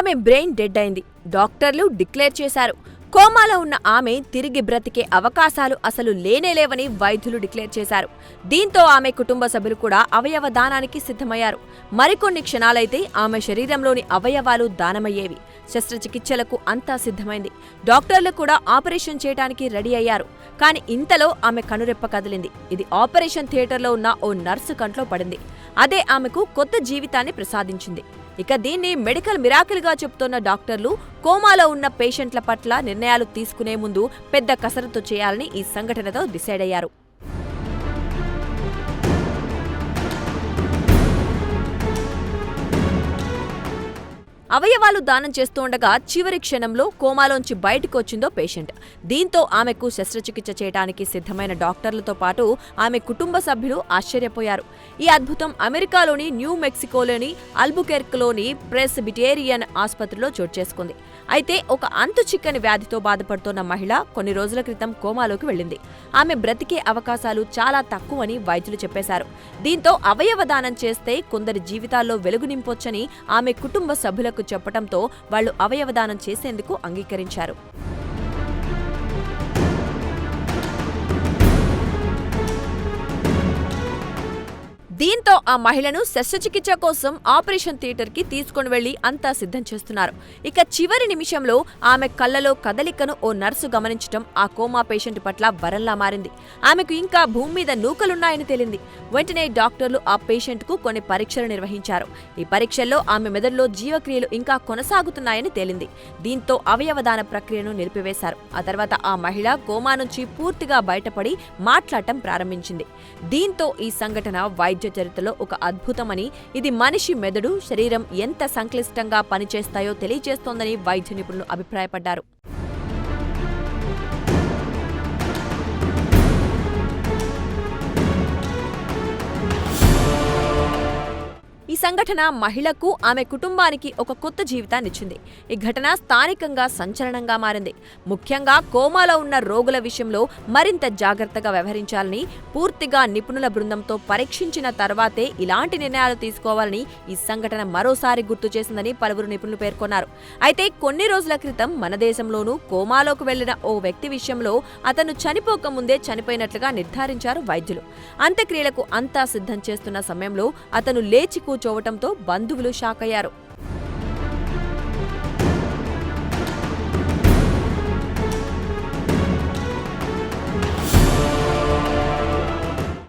ఆమె brain dead అయింది. డాక్టర్లు డిక్లేర్ చేశారు. కోమాలో ఉన్న ఆమె తిరిగి బ్రతికే అవకాశాలు అసలు లేనేలేవని వైద్యులు డిక్లేర్ చేశారు. దీంతో ఆమె కుటుంబ సభ్యులు కూడా అవయవ దానానికి సిద్ధమయ్యారు. మరికొన్ని క్షణాలైతే ఆమె శరీరంలోని అవయవాలు దానమయ్యేవి. శస్త్రచికిత్సలకు అంతా సిద్ధమైంది. డాక్టర్లు కూడా ఆపరేషన్ చేయడానికి రెడీ అయ్యారు. కానీ ఇంతలో ఆమె కనురెప్ప కదిలింది. ఇది ఆపరేషన్ థియేటర్లో ఉన్న ఓ నర్సు కంట్లో పడింది. అదే ఆమెకు కొత్త జీవితాన్ని ప్రసాదించింది. ఇక దీన్ని మెడికల్ మిరాకిల్గా చెప్తున్న డాక్టర్లు కోమాలో ఉన్న పేషెంట్ల పట్ల నిర్ణయాలు తీసుకునే ముందు పెద్ద కసరత్తు చేయాలని ఈ సంఘటనతో డిసైడ్ అయ్యారు. అవయవాలు దానం చేస్తూ ఉండగా చివరి క్షణంలో కోమాలోంచి బయటకు వచ్చిందో పేషెంట్. దీంతో ఆమెకు శస్త్రచికిత్స చేయడానికి సిద్ధమైన డాక్టర్లతో పాటు ఆమె కుటుంబ సభ్యులు ఆశ్చర్యపోయారు. ఈ అద్భుతం అమెరికాలోని న్యూ మెక్సికోలోని అల్బుకెర్క్లోని ప్రెస్ బిటేరియన్ ఆసుపత్రిలో చోటు చేసుకుంది. అయితే ఒక అంతు చిక్కని వ్యాధితో బాధపడుతున్న మహిళ కొన్ని రోజుల క్రితం కోమాలోకి వెళ్ళింది. ఆమె బ్రతికే అవకాశాలు చాలా తక్కువని వైద్యులు చెప్పేశారు. దీంతో అవయవ దానం చేస్తే కొందరి జీవితాల్లో వెలుగు నింపొచ్చని ఆమె కుటుంబ సభ్యులకు చెప్పడంతో వాళ్ళు అవయవ దానం చేసేందుకు అంగీకరించారు. దీంతో ఆ మహిళను శస్త్రచికిత్స కోసం ఆపరేషన్ థియేటర్కి తీసుకుని వెళ్ళి అంతా సిద్ధం చేస్తున్నారు. ఇక చివరి నిమిషంలో ఆమె కళ్ళలో కదలికను ఓ నర్సు గమనించడం ఆ కోమా పేషెంట్ పట్ల వరంలా మారింది. ఆమెకు ఇంకా భూమి మీద నూకలున్నాయని తేలింది. వెంటనే డాక్టర్లు ఆ పేషెంట్కు కొన్ని పరీక్షలు నిర్వహించారు. ఈ పరీక్షల్లో ఆమె మెదడులో జీవక్రియలు ఇంకా కొనసాగుతున్నాయని తేలింది. దీంతో అవయవదాన ప్రక్రియను నిలిపివేశారు. ఆ తర్వాత ఆ మహిళ కోమా నుంచి పూర్తిగా బయటపడి మాట్లాడటం ప్రారంభించింది. దీంతో ఈ సంఘటన వైద్య చరిత్రలో ఒక అద్భుతమని ఇది మనిషి మెదడు శరీరం ఎంత సంక్లిష్టంగా పనిచేస్తాయో తెలియజేస్తోందని వైద్య నిపుణులు అభిప్రాయపడ్డారు. సంఘటన మహిళకు ఆమె కుటుంబానికి ఒక కొత్త జీవితాన్నిచ్చింది. ఈ ఘటన స్థానికంగా సంచలనంగా మారింది. ముఖ్యంగా కోమాలో ఉన్న రోగుల విషయంలో మరింత జాగ్రత్తగా వ్యవహరించాలని పూర్తిగా నిపుణుల బృందంతో పరీక్షించిన తర్వాతే ఇలాంటి నిర్ణయాలు తీసుకోవాలని ఈ సంఘటన మరోసారి గుర్తు చేసిందని పలువురు నిపుణులు పేర్కొన్నారు. అయితే కొన్ని రోజుల క్రితం మన దేశంలోనూ కోమాలోకి వెళ్ళిన ఓ వ్యక్తి విషయంలో అతను చనిపోక ముందే చనిపోయినట్లుగా నిర్ధారించారు వైద్యులు. అంత్యక్రియలకు అంతా సిద్ధం చేస్తున్న సమయంలో అతను లేచి చోవటంతో బంధువులు షాక్ అయ్యారు